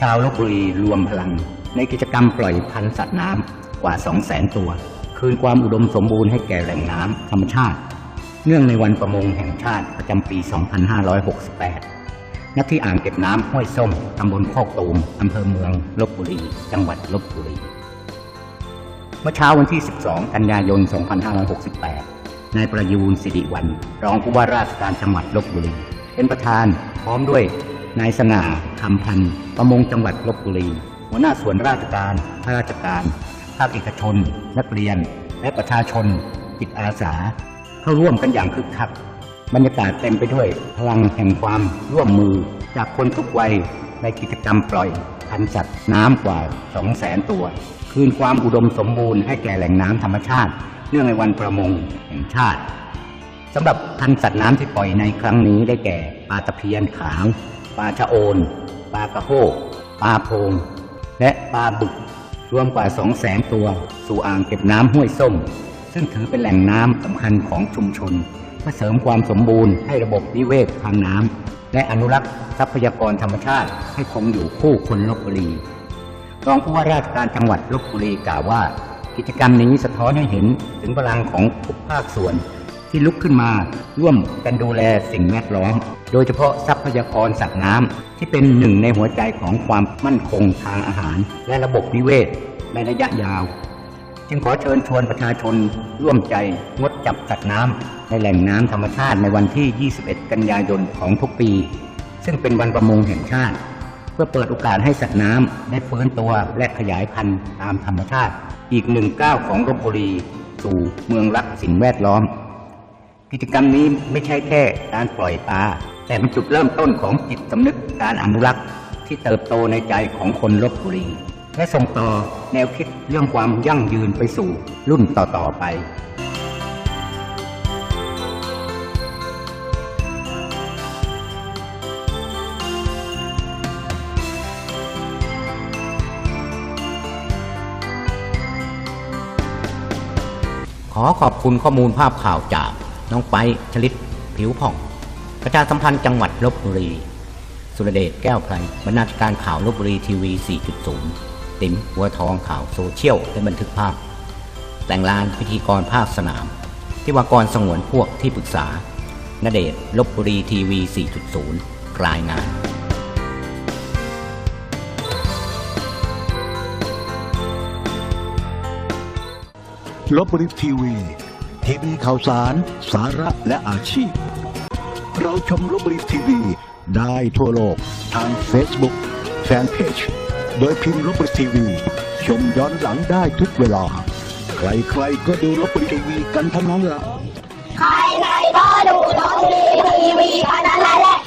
ชาวลบบุรีรวมพลัง ในกิจกรรมปล่อยพันธุ์สัตว์น้ำกว่า 2 0 0แสนตัว คืนความอุดมสมบูรณ์ให้แก่แหล่งน้ำธรรมชาติ เนื่องในวันประมงแห่งชาติประจำปี 2568 ณ ที่อ่างเก็บน้ำห้วยส้มตำบลโคกตูมอำเภอเมืองลบบุรี จังหวัดลบบุรี เมื่อเช้าวันที่ 12 กันยายน 2568 นายประยูนสิริวัน รองผู้ว่าราชการจังหวัดลบบุรี เป็นประธานพร้อมด้วย นายสง่าคำพันธ์ประมงจังหวัดลบบุรี หัวหน้าส่วนราชการข้าราชการ ภาคเอกชน นักเรียน และประชาชนจิตอาสา เข้าร่วมกันอย่างคึกคัก บรรยากาศเต็มไปด้วยพลังแห่งความร่วมมือจากคนทุกวัยในกิจกรรมปล่อยพันสัตว์น้ำกว่า 2 0 0แสนตัว คืนความอุดมสมบูรณ์ให้แก่แหล่งน้ำธรรมชาติ เนื่องในวันประมงแห่งชาติสำหรับพันสัตว์น้ำที่ปล่อยในครั้งนี้ได้แก่ปลาตะเพียนขาว ปลาชะโอน ปลากระโฮกปลาโพง และปลาบึก รวมกว่า2 0 0แสนตัว สู่อ่างเก็บน้ำห้วยส้ม ซึ่งถือเป็นแหล่งน้ำสำคัญของชุมชน เพื่อเสริมความสมบูรณ์ให้ระบบนิเวศทางน้ำและอนุรักษ์ทรัพยากรธรรมชาติให้คงอยู่คู่คนลบบุรีรองผู้ว่าราชการจังหวัดลบบุรีกล่าวว่า กิจกรรมนี้สะท้อนให้เห็นถึงพลังของทุกภาคส่วน ที่ลุกขึ้นมาร่วมกันดูแลสิ่งแวดล้อม โดยเฉพาะทรัพยากรสัตว์น้ำที่เป็นหนึ่งในหัวใจของความมั่นคงทางอาหาร และระบบนิเวศในระยะยาว จึงขอเชิญชวนประชาชนร่วมใจงดจับสัตว์น้ำในแหล่งน้ำธรรมชาติในวันที่ 21 กันยายนของทุกปี ซึ่งเป็นวันประมงแห่งชาติ เพื่อเปิดโอกาสให้สัตว์น้ำได้ฟื้นตัวและขยายพันธุ์ตามธรรมชาติ อีกหนึ่งก้าวของลบบุรี สู่เมืองรักสิ่งแวดล้อม กิจกรรมนี้ไม่ใช่แค่การปล่อยปลาแต่เป็นจุดเริ่มต้นของจิตสำนึกการอนุรักษ์ ที่เติบโตในใจของคนลบบุรี และส่งต่อแนวคิดเรื่องความยั่งยืนไปสู่รุ่นต่อ ๆ ไปขอขอบคุณข้อมูลภาพข่าวจาก น้องไปชลิตผิวผ่อง ประชาสัมพันธ์จังหวัดลบบุรี สุรเดชแก้วไพรบรรณาธิการข่าวลบบุรีทีวี 4.0 ติ๋มหัวทองข่าวโซเชียลและบันทึกภาพ แต่งลานพิธีกรภาคสนาม ที่วากรสงวนพวกที่ปรึกษาณเดชลบบุรีทีวี 4.0 รายงานลบบุรีทีวี ทีวีข่าวสาร สาระและอาชีพ เราชมลบบุรีทีวี ได้ทั่วโลกทาง Facebook แฟนเพจโดยพิมพ์ลบบุรีทีวี ชมย้อนหลังได้ทุกเวลา ใครๆก็ดูลบบุรีทีวีกันทั้งนั้นละใครๆก็ดูลบบุรีทีวีกันนั้นแหละ